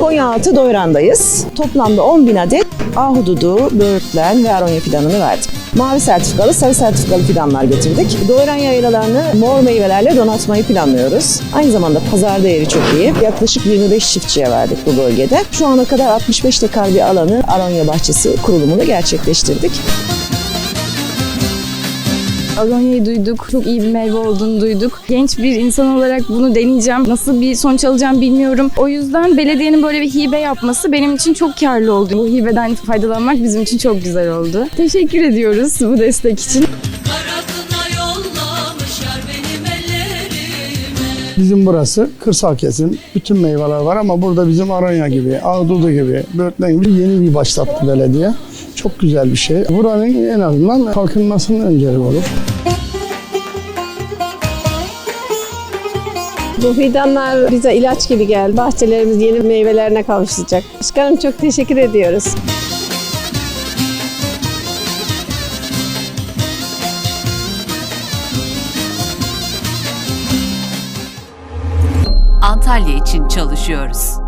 Konyaaltı Doyran'dayız. Toplamda 10 bin adet ahududu, böğürtlen ve aronya fidanını verdik. Mavi sertifikalı, sarı sertifikalı fidanlar getirdik. Doyran yaylalarını mor meyvelerle donatmayı planlıyoruz. Aynı zamanda pazar değeri çok iyi. Yaklaşık 25 çiftçiye verdik bu bölgede. Şu ana kadar 65 dekar bir alanı aronya bahçesi kurulumunu gerçekleştirdik. Alonya'yı duyduk. Çok iyi bir meyve olduğunu duyduk. Genç bir insan olarak bunu deneyeceğim. Nasıl bir sonuç alacağım bilmiyorum. O yüzden belediyenin böyle bir hibe yapması benim için çok karlı oldu. Bu hibeden faydalanmak bizim için çok güzel oldu. Teşekkür ediyoruz bu destek için. Karadına yollamış yar benim ellerime Bizim burası kırsal kesim. Bütün meyveler var ama burada bizim aronya gibi, ağdudu gibi, böğürtlen gibi yeni bir başlattı belediye. Çok güzel bir şey. Buranın en azından kalkınmasının önceliği olur. Bu fidanlar bize ilaç gibi geldi. Bahçelerimiz yeni meyvelerine kavuşacak. Başkanım çok teşekkür ediyoruz. Antalya için çalışıyoruz.